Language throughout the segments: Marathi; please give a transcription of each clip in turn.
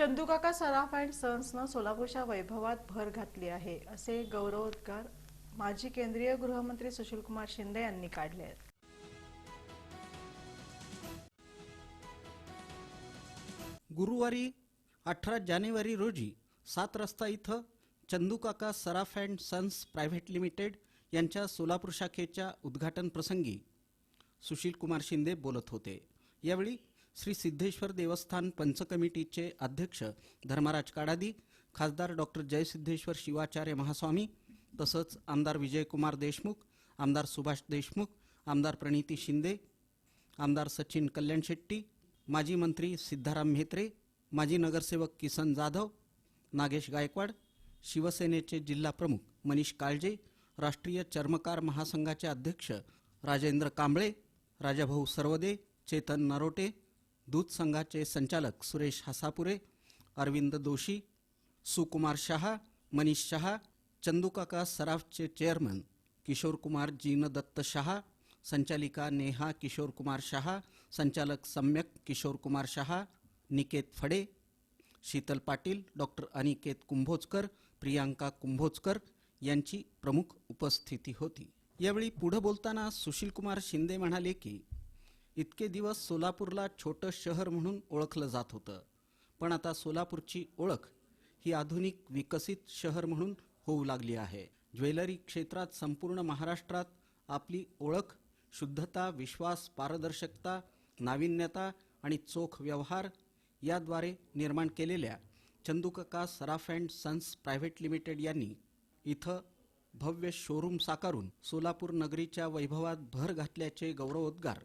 चंदूकाका सराफ अँड सन्सनं सोलापूरच्या वैभवात भर घातली आहे असे गौरवोद्गार माजी केंद्रीय गृहमंत्री सुशीलकुमार शिंदे यांनी काढले आहेत. गुरुवारी अठरा जानेवारी रोजी सात रस्ता इथं Chandukaka Saraf and sons private limited यांच्या सोलापूर शाखेच्या उद्घाटन प्रसंगी सुशीलकुमार शिंदे बोलत होते. यावेळी श्री सिद्धेश्वर देवस्थान पंच कमिटीचे अध्यक्ष धर्मराज काडादी खासदार डॉक्टर जयसिद्धेश्वर शिवाचार्य महास्वामी तसंच आमदार विजयकुमार देशमुख आमदार सुभाष देशमुख आमदार प्रणिती शिंदे आमदार सचिन कल्याण शेट्टी माजी मंत्री सिद्धाराम म्हेत्रे माजी नगरसेवक किसन जाधव नागेश गायकवाड शिवसेनेचे जिल्हा प्रमुख मनीष काळजे राष्ट्रीय चर्मकार महासंघाचे अध्यक्ष राजेंद्र कांबळे राजाभाऊ सर्वदे चेतन नरोटे दूध संघाचे संचालक सुरेश हसापुरे अरविंद दोशी सुकुमार शहा मनीष शहा चंदूकाका सराफचे चेअरमन किशोर कुमार जीन दत्त शहा संचालिका नेहा किशोर कुमार शहा संचालक सम्यक किशोर कुमार शहा निकेत फडे शीतल पाटील डॉक्टर अनिकेत कुंभोजकर प्रियांका कुंभोजकर यांची प्रमुख उपस्थिती होती. यावेळी पुढं बोलताना सुशीलकुमार शिंदे म्हणाले की इतके दिवस सोलापूरला छोटं शहर म्हणून ओळखलं जात होतं. पण आता सोलापूरची ओळख ही आधुनिक विकसित शहर म्हणून होऊ लागली आहे. ज्वेलरी क्षेत्रात संपूर्ण महाराष्ट्रात आपली ओळख शुद्धता विश्वास पारदर्शकता नाविन्यता आणि चोख व्यवहार याद्वारे निर्माण केलेल्या Chandukaka Saraf and sons private limited यांनी इथं भव्य शोरूम साकारून सोलापूर नगरीच्या वैभवात भर घातल्याचे गौरवोद्गार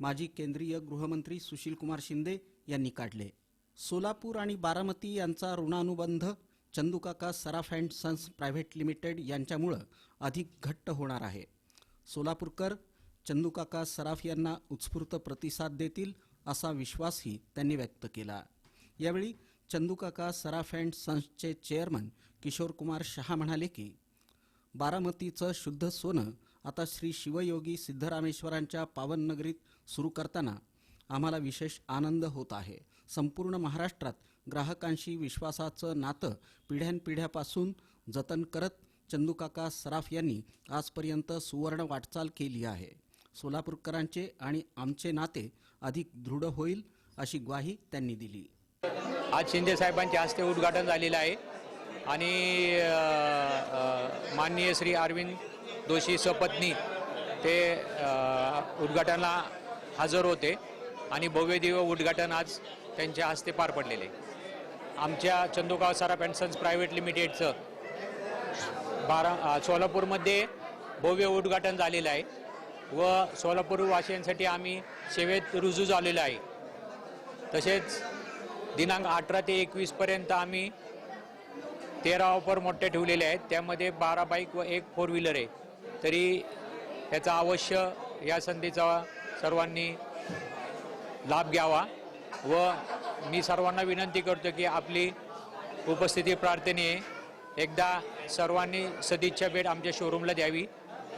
माजी केंद्रीय गृहमंत्री सुशीलकुमार शिंदे यांनी काढले. सोलापूर आणि बारामती यांचा ऋणानुबंध Chandukaka Saraf and sons private limited यांच्यामुळं अधिक घट्ट होणार आहे. सोलापूरकर चंदूकाका सराफ यांना उत्स्फूर्त प्रतिसाद देतील असा विश्वासही त्यांनी व्यक्त केला. यावेळी चंदूकाका सराफ अँड सन्सचे चेअरमन किशोर कुमार शहा म्हणाले की बारामतीचं शुद्ध सोनं आता श्री शिवयोगी सिद्धरामेश्वरांच्या पावन नगरीत सुरू करताना आम्हाला विशेष आनंद होत आहे. संपूर्ण महाराष्ट्रात ग्राहकांशी विश्वासाचं नातं पिढ्यानपिढ्यापासून जतन करत चंदूकाका सराफ यांनी आजपर्यंत सुवर्ण वाटचाल केली आहे. सोलापूरकरांचे आणि आमचे नाते अधिक दृढ होईल अशी ग्वाही त्यांनी दिली. आज शिंदे साहेबांच्या हस्ते उद्घाटन झालेलं आहे. आणि माननीय श्री अरविंद दोषी सपत्नी ते उद्घाटनाला हजर होते आणि भव्यदिव्य उद्घाटन आज त्यांच्या हस्ते पार पडलेले. आमच्या Chandukaka Saraf and sons private लिमिटेडचं बारा सोलापूरमध्ये भव्य उद्घाटन झालेलं आहे. व सोलापूरवासियांसाठी आम्ही सेवेत रुजू झालेलो आहे. तसेच दिनांक अठरा ते एकवीसपर्यंत आम्ही तेरा ऑफर मोठे ठेवलेले आहेत. त्यामध्ये बारा बाईक व एक फोर व्हीलर आहे. तरी याचा अवश्य या संधीचा सर्वांनी लाभ घ्यावा व मी सर्वांना विनंती करतो की आपली उपस्थिती प्रार्थने एकदा सर्वांनी सदिच्छा भेट आमच्या शोरूमला द्यावी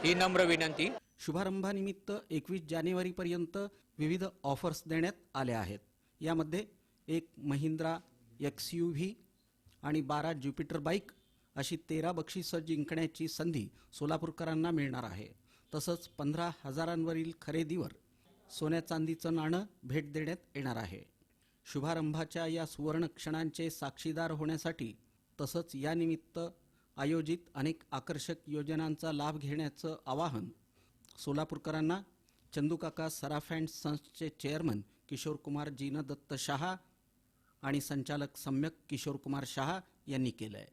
ही नम्र विनंती. शुभारंभानिमित्त एकवीस जानेवारीपर्यंत विविध ऑफर्स देण्यात आल्या आहेत. यामध्ये एक महिंद्रा एक्स यू व्ही आणि बारा ज्युपिटर बाईक अशी तेरा बक्षिसं जिंकण्याची संधी सोलापूरकरांना मिळणार आहे. तसंच पंधरा हजारांवरील खरेदीवर सोन्या चांदीचं नाणं भेट देण्यात येणार आहे. शुभारंभाच्या या सुवर्ण क्षणांचे साक्षीदार होण्यासाठी तसंच यानिमित्त आयोजित अनेक आकर्षक योजनांचा लाभ घेण्याचं आवाहन सोलापूरकरांना चंदूकाका सराफ अँड सन्सचे चेअरमन किशोर कुमार जीनदत्त शहा आणि संचालक सम्यक किशोर कुमार शहा यांनी केलं आहे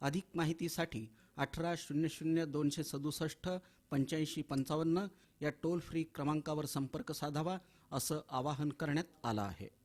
अधिक माहितीसाठी अठरा शून्य शून्य दोनशे सदुसष्ट पंच्याऐंशी पंचावन्न या टोल फ्री क्रमांकावर संपर्क साधावा असं आवाहन करण्यात आलं आहे.